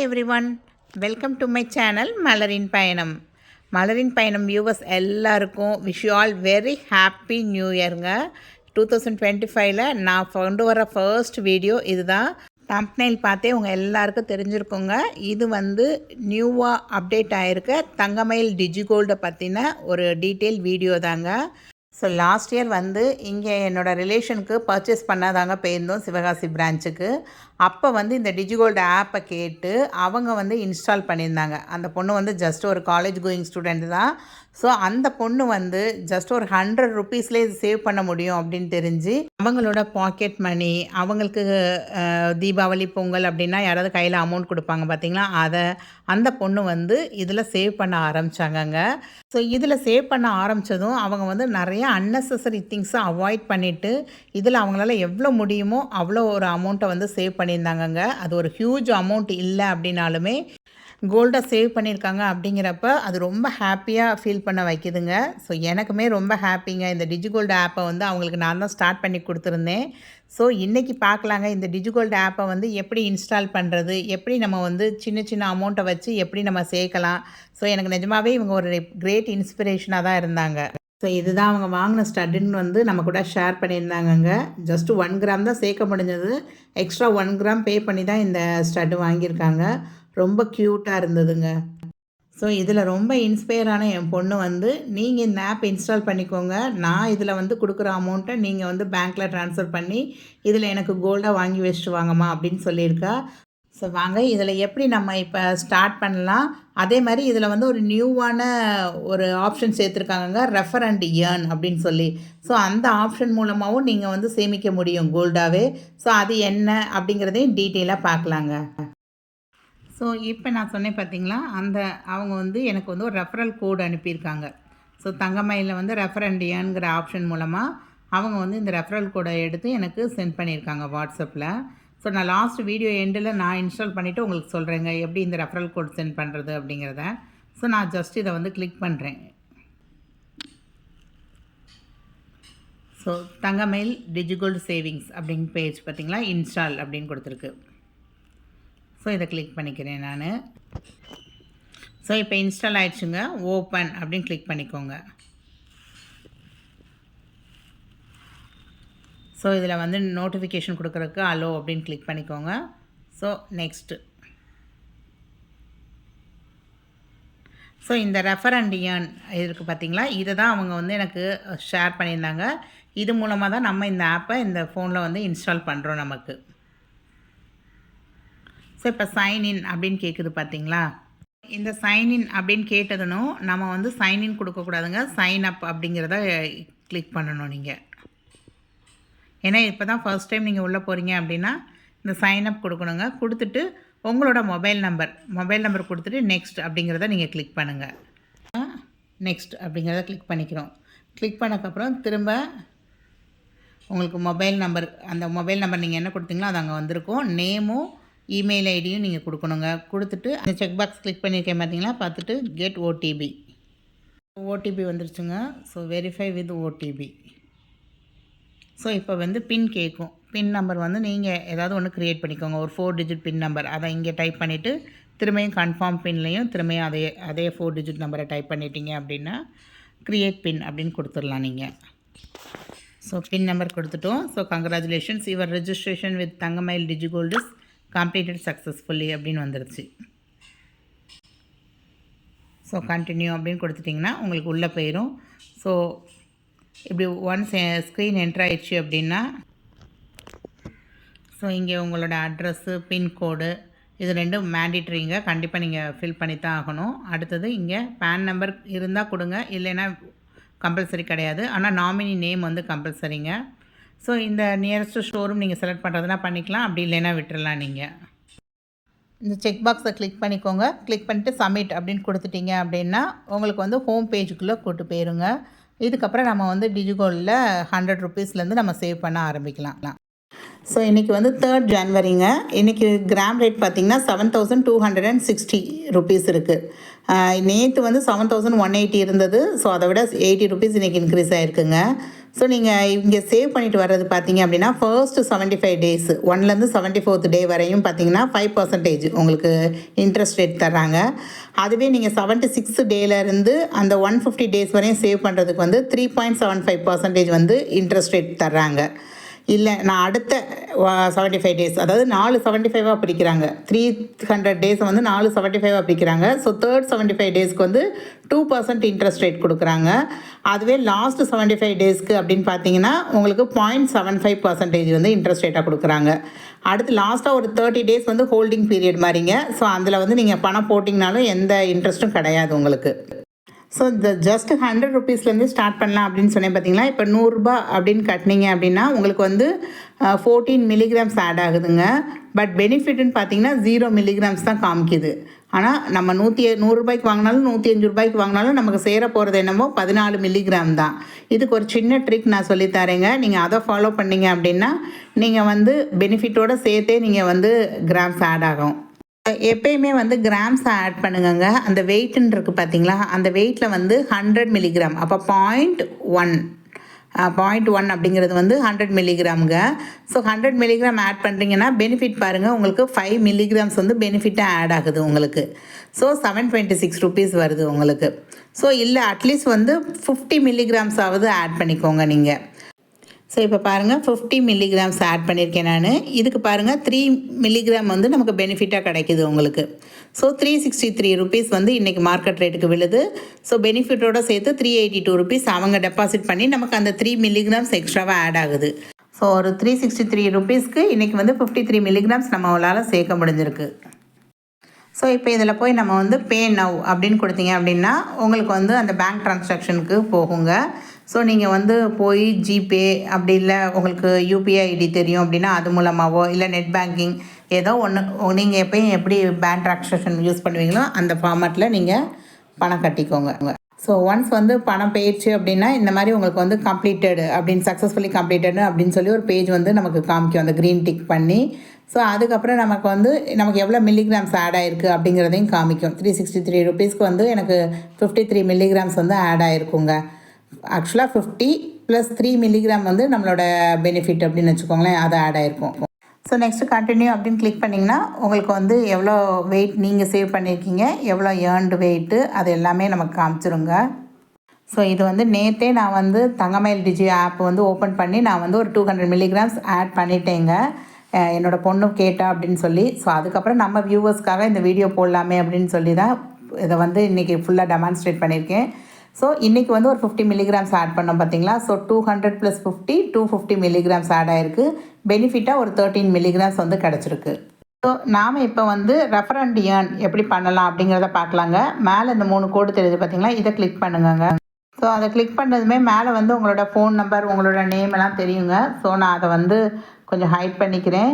Hi everyone welcome to my channel மலரின் பயணம் மலரின் பயணம் வியூவர்ஸ் எல்லாருக்கும் wish you all very happy new இயருங்க two thousand twenty ஃபைவ்ல நான் கொண்டு வர ஃபர்ஸ்ட் வீடியோ இதுதான். தம்ப்னைல் பார்த்தே உங்கள் எல்லாருக்கும் தெரிஞ்சிருக்குங்க. இது வந்து நியூவாக அப்டேட் ஆகிருக்க தங்கமயில் டிஜிகோல்டை பற்றின ஒரு டீட்டெயில் வீடியோ தாங்க. ஸோ லாஸ்ட் இயர் வந்து இங்கே என்னோடய ரிலேஷனுக்கு பர்ச்சேஸ் பண்ணாதாங்க போயிருந்தோம் சிவகாசி பிரான்ச்சுக்கு அப்போ வந்து இந்த டிஜிகோல்டு ஆப்பை கேட்டு அவங்க வந்து இன்ஸ்டால் பண்ணியிருந்தாங்க. அந்த பொண்ணு வந்து ஜஸ்ட் ஒரு காலேஜ் கோயிங் ஸ்டூடெண்ட் தான். ஸோ அந்த பொண்ணு வந்து ஜஸ்ட் ஒரு ஹண்ட்ரட் ருபீஸ்லேயே இது சேவ் பண்ண முடியும் அப்படின்னு தெரிஞ்சு அவங்களோட பாக்கெட் மணி அவங்களுக்கு தீபாவளி பொங்கல் அப்படின்னா யாராவது கையில் அமௌண்ட் கொடுப்பாங்க பார்த்தீங்களா அதை அந்த பொண்ணு வந்து இதில் சேவ் பண்ண ஆரம்பித்தாங்கங்க ஸோ இதில் சேவ் பண்ண ஆரம்பித்ததும் அவங்க வந்து நிறைய அன்னெசரி திங்ஸை அவாய்ட் பண்ணிவிட்டு இதில் அவங்களால எவ்வளோ முடியுமோ அவ்வளோ ஒரு அமௌண்ட்டை வந்து சேவ் பண்ணி பண்ணியிருந்தாங்கங்க. அது ஒரு ஹியூஜ் அமௌண்ட் இல்லை அப்படின்னாலுமே கோல்டை சேவ் பண்ணியிருக்காங்க அப்படிங்கிறப்ப அது ரொம்ப ஹாப்பியாக ஃபீல் பண்ண வைக்குதுங்க. ஸோ எனக்குமே ரொம்ப ஹாப்பிங்க இந்த டிஜிகோல்டு ஆப்பை வந்து அவங்களுக்கு நான் தான் ஸ்டார்ட் பண்ணி கொடுத்துருந்தேன். ஸோ இன்றைக்கி பார்க்கலாங்க. இந்த டிஜிகோல்டு ஆப்பை வந்து எப்படி இன்ஸ்டால் பண்ணுறது எப்படி நம்ம வந்து சின்ன சின்ன அமௌண்ட்டை வச்சு எப்படி நம்ம சேர்க்கலாம்? ஸோ எனக்கு நிஜமாகவே இவங்க ஒரு கிரேட் இன்ஸ்பிரேஷனாக தான் இருந்தாங்க. ஸோ இதுதான் அவங்க வாங்கின ஸ்டட்டுன்னு வந்து நம்ம கூட ஷேர் பண்ணியிருந்தாங்கங்க. ஜஸ்ட் ஒன் கிராம் தான் சேர்க்க முடிஞ்சது. எக்ஸ்ட்ரா ஒன் கிராம் பே பண்ணி தான் இந்த ஸ்டட்டு வாங்கியிருக்காங்க. ரொம்ப க்யூட்டாக இருந்ததுங்க. ஸோ இதில் ரொம்ப இன்ஸ்பயரான என் பொண்ணு வந்து நீங்கள் இந்த ஆப் இன்ஸ்டால் பண்ணிக்கோங்க. நான் இதில் வந்து கொடுக்குற அமௌண்ட்டை நீங்கள் வந்து பேங்க்கில் ட்ரான்ஸ்ஃபர் பண்ணி இதில் எனக்கு கோல்டாக வாங்கி வச்சுட்டு வாங்கம்மா அப்படின்னு சொல்லியிருக்கா. ஸோ வாங்க இதில் எப்படி நம்ம இப்போ ஸ்டார்ட் பண்ணலாம்? அதே மாதிரி இதில் வந்து ஒரு நியூவான ஒரு ஆப்ஷன் சேர்த்துருக்காங்கங்க. ரெஃபர் அண்ட் ஏர்ன் அப்படின்னு சொல்லி. ஸோ அந்த ஆப்ஷன் மூலமாகவும் நீங்கள் வந்து சேமிக்க முடியும் கோல்டாகவே ஸோ அது என்ன அப்படிங்கிறதையும் டீட்டெயிலாக பார்க்கலாங்க. ஸோ இப்போ நான் சொன்னேன் பார்த்தீங்களா? அந்த அவங்க வந்து எனக்கு வந்து ஒரு ரெஃபரல் கோடு அனுப்பியிருக்காங்க. ஸோ தங்கமயிலில் வந்து ரெஃபரண்டியான்ங்கிற ஆப்ஷன் மூலமாக அவங்க வந்து இந்த ரெஃபரல் கோடை எடுத்து எனக்கு சென்ட் பண்ணியிருக்காங்க வாட்ஸ்அப்பில் ஸோ நான் லாஸ்ட் வீடியோ எண்டில் நான் இன்ஸ்டால் பண்ணிவிட்டு உங்களுக்கு சொல்கிறேங்க எப்படி இந்த ரெஃபரல் கோட் சென்ட் பண்ணுறது அப்படிங்கிறத. ஸோ நான் ஜஸ்ட் இதை வந்து கிளிக் பண்ணுறேன் so Thangamayil digi gold savings அப்படின்னு பேஜ் பார்த்திங்களா? இன்ஸ்டால் அப்படின்னு கொடுத்துருக்கு. ஸோ இதை கிளிக் பண்ணிக்கிறேன் நான். ஸோ இப்போ இன்ஸ்டால் ஆயிடுச்சுங்க. ஓப்பன் அப்படின்னு கிளிக் பண்ணிக்கோங்க. ஸோ இதில் வந்து நோட்டிஃபிகேஷன் கொடுக்குறதுக்கு அலோ அப்படின்னு கிளிக் பண்ணிக்கோங்க. ஸோ நெக்ஸ்ட்டு ஸோ இந்த ரெஃபரண்டியன் இருக்குது பார்த்தீங்களா இதை தான் அவங்க வந்து எனக்கு ஷேர் பண்ணியிருந்தாங்க. இது மூலமாக தான் நம்ம இந்த ஆப்பை இந்த ஃபோனில் வந்து இன்ஸ்டால் பண்ணுறோம் நமக்கு. ஸோ இப்போ சைன்இன் அப்படின்னு கேட்குது பார்த்தீங்களா இந்த சைன்இன் அப்படின்னு கேட்டதுனும் நம்ம வந்து சைன்இன் கொடுக்கக்கூடாதுங்க சைன் அப் அப்படிங்கிறத கிளிக் பண்ணணும் நீங்கள் ஏன்னா இப்போ தான் ஃபர்ஸ்ட் டைம் நீங்கள் உள்ளே போகிறீங்க அப்படின்னா இந்த சைன் அப் கொடுக்கணுங்க. கொடுத்துட்டு உங்களோட மொபைல் நம்பர் மொபைல் நம்பர் கொடுத்துட்டு நெக்ஸ்ட் அப்படிங்கிறத நீங்கள் கிளிக் பண்ணுங்கள் நெக்ஸ்ட் அப்படிங்கிறத கிளிக் பண்ணிக்கிறோம். கிளிக் பண்ணக்கப்புறம் திரும்ப உங்களுக்கு மொபைல் நம்பர் அந்த மொபைல் நம்பர் நீங்கள் என்ன கொடுத்தீங்களோ அது அங்கே வந்திருக்கும். நேமும் இமெயில் ஐடியும் நீங்கள் கொடுக்கணுங்க. கொடுத்துட்டு அந்த செக் பாக்ஸ் கிளிக் பண்ணியிருக்கேன் பார்த்தீங்களா பார்த்துட்டு கெட் ஓடிபி ஓடிபி வந்துருச்சுங்க. So verify with OTP so இப்போ வந்து பின் கேட்கும் பின் நம்பர் வந்து நீங்கள் ஏதாவது ஒன்று க்ரியேட் பண்ணிக்கோங்க. ஒரு ஃபோர் டிஜிட் பின் நம்பர் அதை இங்கே டைப் பண்ணிவிட்டு திரும்பியும் கன்ஃபார்ம் பின்லேயும் திரும்பியும் அதே அதே ஃபோர் டிஜிட் நம்பரை டைப் பண்ணிட்டீங்க அப்படின்னா க்ரியேட் பின் அப்படின்னு கொடுத்துடலாம் நீங்கள் ஸோ பின் நம்பர் கொடுத்துட்டோம். So congratulations your registration with Thangamayil digi gold is completed successfully அப்படின்னு வந்துருச்சு. ஸோ கண்டினியூ அப்படின்னு கொடுத்துட்டிங்கன்னா உங்களுக்கு உள்ளே போயிடும் ஸோ இப்படி ஒன்ஸ் ஸ்க்ரீன் என்ட்ரு ஆயிடுச்சு அப்படின்னா ஸோ இங்கே உங்களோட அட்ரஸ்ஸு பின்கோடு இது ரெண்டும் மேண்டிட்ரிங்க கண்டிப்பாக நீங்கள் ஃபில் பண்ணி தான் ஆகணும். அடுத்தது இங்கே பேன் நம்பர் இருந்தால் கொடுங்க. இல்லைன்னா கம்பல்சரி கிடையாது. ஆனால் நாமினி நேம் வந்து கம்பல்சரிங்க ஸோ இந்த நியரஸ்ட் ஷோரூம் நீங்கள் செலக்ட் பண்ணுறதுனா பண்ணிக்கலாம். அப்படி இல்லைன்னா விட்டுறலாம் நீங்கள் இந்த செக் பாக்ஸை கிளிக் பண்ணிக்கோங்க. கிளிக் பண்ணிட்டு சப்மிட் அப்படின்னு கொடுத்துட்டீங்க அப்படின்னா உங்களுக்கு வந்து ஹோம் பேஜுக்குள்ளே கூட்டு போயிருங்க. இதுக்கப்புறம் நம்ம வந்து டிஜிகோலில் ஹண்ட்ரட் ருபீஸ்லேருந்து நம்ம சேவ் பண்ண ஆரம்பிக்கலாம். ஸோ இன்றைக்கி வந்து தேர்ட் ஜனவரிங்க இன்றைக்கி கிராம் ரேட் பார்த்திங்கன்னா seven thousand two hundred and sixty rupees இருக்குது நேற்று வந்து செவன் தௌசண்ட் ஒன் எயிட்டி இருந்தது. ஸோ அதை விட எயிட்டி ருபீஸ் இன்றைக்கி இன்க்ரீஸ் ஆகிருக்குங்க ஸோ நீங்கள் இங்கே சேவ் பண்ணிட்டு வர்றது பார்த்தீங்க அப்படின்னா ஃபர்ஸ்ட்டு செவன்ட்டி ஃபைவ் டேஸ் ஒன்லேருந்து செவன்ட்டி ஃபோர்த் டே வரையும் பார்த்தீங்கன்னா ஃபைவ் பர்சன்டேஜ் உங்களுக்கு இன்ட்ரெஸ்ட் ரேட் தர்றாங்க. அதுவே நீங்கள் செவன்ட்டி சிக்ஸ் டேலேருந்து அந்த ஒன் ஃபிஃப்டி டேஸ் வரையும் சேவ் பண்ணுறதுக்கு வந்து three point seven five percentage வந்து இன்ட்ரெஸ்ட் ரேட் தர்றாங்க. இல்லை நான் அடுத்த செவன்ட்டி ஃபைவ் டேஸ் அதாவது நாலு செவன்ட்டி ஃபைவாக பிரிக்கிறாங்க. த்ரீ ஹண்ட்ரட் டேஸ் வந்து நாலு செவன்ட்டி ஃபைவாக பிரிக்கிறாங்க. ஸோ தேர்ட் செவன்ட்டி ஃபைவ் டேஸ்க்கு வந்து டூ பர்சன்ட் இன்ட்ரெஸ்ட் ரேட் கொடுக்குறாங்க. அதுவே லாஸ்ட் செவன்ட்டி ஃபைவ் டேஸ்க்கு அப்படின்னு பார்த்தீங்கன்னா உங்களுக்கு பாயிண்ட் செவன் ஃபைவ் பர்சன்டேஜ் வந்து இன்ட்ரெஸ்ட் ரேட்டாக கொடுக்குறாங்க. அடுத்து லாஸ்ட்டாக ஒரு தேர்ட்டி டேஸ் வந்து ஹோல்டிங் பீரியட் மாதிரிங்க. ஸோ அதில் வந்து நீங்கள் பணம் போட்டிங்கனாலும் எந்த இன்ட்ரெஸ்ட்டும் கிடையாது உங்களுக்கு. ஸோ இந்த ஜஸ்ட் ஹண்ட்ரட் ருபீஸ்லேருந்து ஸ்டார்ட் பண்ணலாம் அப்படின்னு சொன்னேன் பார்த்தீங்களா இப்போ நூறுரூபா அப்படின்னு கட்டினீங்க அப்படின்னா உங்களுக்கு வந்து ஃபோர்டீன் மில்லிகிராம்ஸ் ஆட் ஆகுதுங்க. பட் பெனிஃபிட்னு பார்த்தீங்கன்னா ஜீரோ மில்லிகிராம்ஸ் தான் காமிக்குது. ஆனால் நம்ம நூற்றி நூறுரூபாய்க்கு வாங்கினாலும் நூற்றி அஞ்சு ரூபாய்க்கு வாங்கினாலும் நமக்கு சேர போகிறது என்னமோ பதினாலு மில்லிகிராம் தான். இதுக்கு ஒரு சின்ன ட்ரிக் நான் சொல்லித்தரேங்க நீங்கள் அதை ஃபாலோ பண்ணீங்க அப்படின்னா நீங்கள் வந்து பெனிஃபிட்டோடு சேர்த்தே நீங்கள் வந்து கிராம்ஸ் ஆட் ஆகும். எப்பயுமே வந்து கிராம்ஸ் ஆட் பண்ணுங்கங்க. அந்த வெயிட்ன்னு இருக்குது பார்த்தீங்களா அந்த வெயிட்டில் வந்து ஹண்ட்ரட் மில்லிகிராம் அப்போ பாயிண்ட் ஒன் பாயிண்ட் ஒன் அப்படிங்கிறது வந்து ஹண்ட்ரட் மில்லிகிராமுங்க ஸோ ஹண்ட்ரட் மில்லிகிராம் ஆட் பண்ணுறீங்கன்னா பெனிஃபிட் பாருங்கள் உங்களுக்கு ஃபைவ் மில்லிகிராம்ஸ் வந்து பெனிஃபிட்டாக ஆட் ஆகுது உங்களுக்கு. So seven twenty six rupees வருது உங்களுக்கு. ஸோ இல்லை அட்லீஸ்ட் வந்து ஃபிஃப்டி மில்லிகிராம்ஸாவது ஆட் பண்ணிக்கோங்க நீங்கள் ஸோ இப்போ பாருங்கள் ஃபிஃப்டி மில்லிகிராம்ஸ் ஆட் பண்ணியிருக்கேன் நான். இதுக்கு பாருங்கள் த்ரீ மில்லிகிராம் வந்து நமக்கு பெனிஃபிட்டாக கிடைக்கிது உங்களுக்கு. So three sixty three rupees வந்து இன்றைக்கி மார்க்கெட் ரேட்டுக்கு விழுது. ஸோ பெனிஃபிட்டோட சேர்த்து த்ரீ எயிட்டி டூ ருபீஸ் அவங்க டெபாசிட் பண்ணி நமக்கு அந்த த்ரீ மில்லிகிராம்ஸ் எக்ஸ்ட்ராவாக ஆட் ஆகுது. ஸோ ஒரு த்ரீ சிக்ஸ்டி த்ரீ ருபீஸ்க்கு இன்றைக்கி வந்து ஃபிஃப்டி த்ரீ மில்லிகிராம்ஸ் நம்மளால் சேர்க்க முடிஞ்சிருக்கு. ஸோ இப்போ இதில் போய் நம்ம வந்து பே நவ் அப்படின்னு கொடுத்தீங்க அப்படின்னா உங்களுக்கு வந்து அந்த பேங்க் ட்ரான்சாக்ஷனுக்கு போகுங்க. ஸோ நீங்கள் வந்து போய் ஜிபே அப்படி இல்லை உங்களுக்கு யூபிஐ ஐடி தெரியும் அப்படின்னா அது மூலமாகவோ இல்லை நெட் பேங்கிங் ஏதோ ஒன்று நீங்கள் எப்பயும் எப்படி பேங்க் ட்ரான்சாக்ஷன் யூஸ் பண்ணுவீங்களோ அந்த ஃபார்மேட்டில் நீங்கள் பணம் கட்டிக்கோங்க. ஸோ ஒன்ஸ் வந்து பணம் போயிடுச்சு அப்படின்னா இந்த மாதிரி உங்களுக்கு வந்து கம்ப்ளீட்டடு அப்படின்னு சக்ஸஸ்ஃபுல்லி கம்ப்ளீட்டடு அப்படின்னு சொல்லி ஒரு பேஜ் வந்து நமக்கு காமிக்கும் அந்த க்ரீன் டிக் பண்ணி. ஸோ அதுக்கப்புறம் நமக்கு வந்து நமக்கு எவ்வளோ மில்லிகிராம்ஸ் ஆட் ஆகிருக்கு அப்படிங்கிறதையும் காமிக்கும். த்ரீ சிக்ஸ்டி த்ரீ ருபீஸ்க்கு வந்து எனக்கு ஃபிஃப்டி த்ரீ மில்லிகிராம்ஸ் வந்து ஆட் ஆகிருக்குங்க ஆக்சுவலாக ஃபிஃப்டி ப்ளஸ் த்ரீ மில்லிகிராம் வந்து நம்மளோட பெனிஃபிட் அப்படின்னு வச்சுக்கோங்களேன் அது ஆட் ஆகிருக்கும் ஸோ நெக்ஸ்ட்டு கண்டினியூ அப்படின்னு கிளிக் பண்ணிங்கன்னா உங்களுக்கு வந்து எவ்வளோ வெயிட் நீங்கள் சேவ் பண்ணியிருக்கீங்க எவ்வளோ ஏர்ன்டு வெயிட்டு அது எல்லாமே நமக்கு காமிச்சிருங்க. ஸோ இது வந்து நேற்றே நான் வந்து தங்கமயில் டிஜி ஆப் வந்து ஓப்பன் பண்ணி நான் வந்து ஒரு டூ ஹண்ட்ரட் மில்லிகிராம்ஸ் ஆட் பண்ணிட்டேங்க. என்னோடய பொண்ணு கேட்டா அப்படின்னு சொல்லி. ஸோ அதுக்கப்புறம் நம்ம வியூவர்ஸ்க்காக இந்த வீடியோ போடலாமே அப்படின்னு சொல்லி தான் இதை வந்து இன்றைக்கி ஃபுல்லாக டெமான்ஸ்ட்ரேட் பண்ணியிருக்கேன் ஸோ இன்றைக்கி வந்து ஒரு ஃபிஃப்டி மில்லிகிராம்ஸ் ஆட் பண்ணோம் பார்த்தீங்களா so two hundred plus fifty two fifty milligrams add ஆகிருக்கு பெனிஃபிட்டாக ஒரு தேர்ட்டீன் மில்லிகிராம்ஸ் வந்து கிடச்சிருக்கு. ஸோ நாம் இப்போ வந்து ரெஃபரண்ட் ஏர்ன் எப்படி பண்ணலாம் அப்படிங்கிறத பார்க்கலாங்க. மேலே இந்த மூணு கோடு தெரியுது பார்த்தீங்களா இதை கிளிக் பண்ணுங்கங்க. ஸோ அதை கிளிக் பண்ணதுமே மேலே வந்து உங்களோட ஃபோன் நம்பர் உங்களோட நேம் எல்லாம் தெரியுங்க. ஸோ நான் அதை வந்து கொஞ்சம் ஹைட் பண்ணிக்கிறேன்.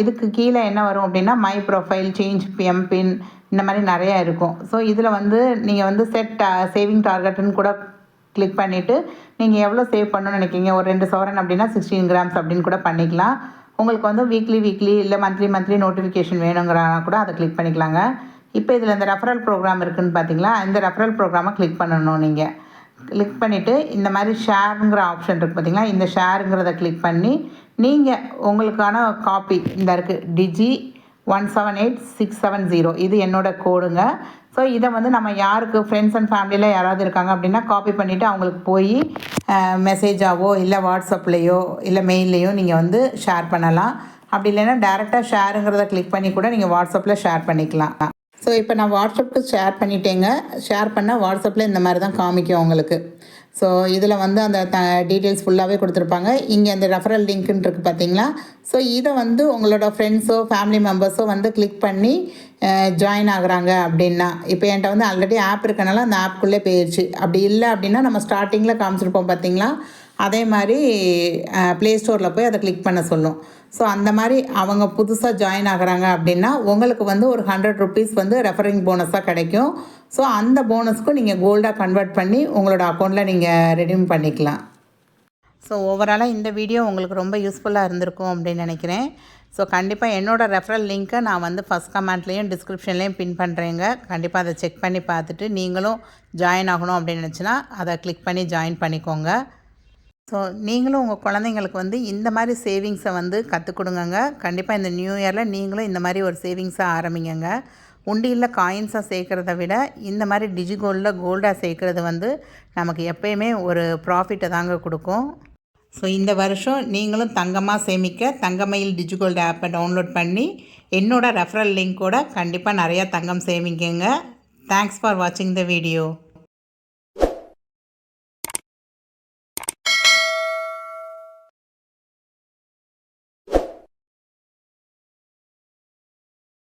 இதுக்கு கீழே என்ன வரும் அப்படின்னா மை ப்ரொஃபைல் சேஞ்ச் எம்பின் இந்த மாதிரி நிறையா இருக்கும். ஸோ இதில் வந்து நீங்கள் வந்து செட் சேவிங் டார்கெட்டுன்னு கூட கிளிக் பண்ணிவிட்டு நீங்கள் எவ்வளோ சேவ் பண்ணணும்னு நினைக்கிங்க ஒரு ரெண்டு சவரன் அப்படின்னா சிக்ஸ்டீன் கிராம்ஸ் அப்படின்னு கூட பண்ணிக்கலாம். உங்களுக்கு வந்து வீக்லி வீக்லி இல்லை மந்த்லி மந்த்லி நோட்டிஃபிகேஷன் வேணுங்கிறனா கூட அதை கிளிக் பண்ணிக்கலாங்க. இப்போ இதில் இந்த ரெஃபரல் ப்ரோக்ராம் இருக்குதுன்னு பார்த்தீங்களா இந்த ரெஃபரல் ப்ரோக்ராமை கிளிக் பண்ணணும் நீங்கள் கிளிக் பண்ணிவிட்டு இந்த மாதிரி ஷேருங்கிற ஆப்ஷன் இருக்குது பார்த்தீங்களா இந்த ஷேருங்கிறத கிளிக் பண்ணி நீங்கள் உங்களுக்கான காப்பி இந்த இருக்குது digi one seven eight six seven zero இது என்னோடய கோடுங்க ஸோ இதை வந்து நம்ம யாருக்கு ஃப்ரெண்ட்ஸ் அண்ட் ஃபேமிலியில் யாராவது இருக்காங்க அப்படின்னா காப்பி பண்ணிவிட்டு அவங்களுக்கு போய் மெசேஜாவோ இல்லை வாட்ஸ்அப்லேயோ இல்லை மெயில்லையோ நீங்கள் வந்து ஷேர் பண்ணலாம். அப்படி இல்லைன்னா டேரெக்டாக ஷேருங்கிறத கிளிக் பண்ணி கூட நீங்கள் வாட்ஸ்அப்பில் ஷேர் பண்ணிக்கலாம். ஸோ இப்போ நான் வாட்ஸ்அப்புக்கு ஷேர் பண்ணிட்டேங்க. ஷேர் பண்ணால் வாட்ஸ்அப்பில் இந்த மாதிரி தான் காமிக்கும் உங்களுக்கு. ஸோ இதில் வந்து அந்த த டீட்டெயில்ஸ் ஃபுல்லாகவே கொடுத்துருப்பாங்க. இங்கே அந்த ரெஃபரல் லிங்க்குன்னு இருக்குது பார்த்தீங்களா ஸோ இதை வந்து உங்களோட ஃப்ரெண்ட்ஸோ ஃபேமிலி மெம்பர்ஸோ வந்து கிளிக் பண்ணி ஜாயின் ஆகுறாங்க அப்படின்னா இப்போ என்கிட்ட வந்து ஆல்ரெடி ஆப் இருக்கனால அந்த ஆப்குள்ளே போயிடுச்சு அப்படி இல்லை அப்படின்னா நம்ம ஸ்டார்டிங்கில் காமிச்சிருப்போம் பார்த்தீங்களா அதே மாதிரி ப்ளே ஸ்டோரில் போய் அதை கிளிக் பண்ண சொல்லும். ஸோ அந்த மாதிரி அவங்க புதுசாக ஜாயின் ஆகிறாங்க அப்படின்னா உங்களுக்கு வந்து ஒரு ஹண்ட்ரட் ருபீஸ் வந்து ரெஃபரிங் போனஸாக கிடைக்கும். ஸோ அந்த போனஸ்க்கும் நீங்கள் கோல்டாக கன்வெர்ட் பண்ணி உங்களோட அக்கௌண்ட்டில் நீங்கள் ரெடியூம் பண்ணிக்கலாம். ஸோ ஓவராலாக இந்த வீடியோ உங்களுக்கு ரொம்ப யூஸ்ஃபுல்லாக இருந்திருக்கும் அப்படின்னு நினைக்கிறேன். ஸோ கண்டிப்பாக என்னோடய ரெஃபரல் லிங்க்கை நான் வந்து ஃபஸ்ட் கமெண்ட்லேயும் டிஸ்கிரிப்ஷன்லேயும் பின் பண்ணுறேங்க கண்டிப்பாக அதை செக் பண்ணி பார்த்துட்டு நீங்களும் ஜாயின் ஆகணும் அப்படின்னு நினச்சின்னா அதை கிளிக் பண்ணி ஜாயின் பண்ணிக்கோங்க. ஸோ நீங்களும் உங்கள் குழந்தைங்களுக்கு வந்து இந்த மாதிரி சேவிங்ஸை வந்து கற்றுக் கொடுங்கங்க. கண்டிப்பாக இந்த நியூ இயரில் நீங்களும் இந்த மாதிரி ஒரு சேவிங்ஸை ஆரம்பிங்கங்க. உண்டியில் காயின்ஸாக சேர்க்குறத விட இந்த மாதிரி டிஜிகோல்டில் கோல்டாக சேர்க்குறது வந்து நமக்கு எப்பயுமே ஒரு ப்ராஃபிட்டை தாங்க கொடுக்கும். ஸோ இந்த வருஷம் நீங்களும் தங்கமாக சேமிக்க தங்கமயில் டிஜிகோல்டு ஆப்பை டவுன்லோட் பண்ணி என்னோடய ரெஃபரல் லிங்க் கூட கண்டிப்பாக நிறையா தங்கம் சேமிக்கங்க. தேங்க்ஸ் ஃபார் வாட்சிங் த வீடியோ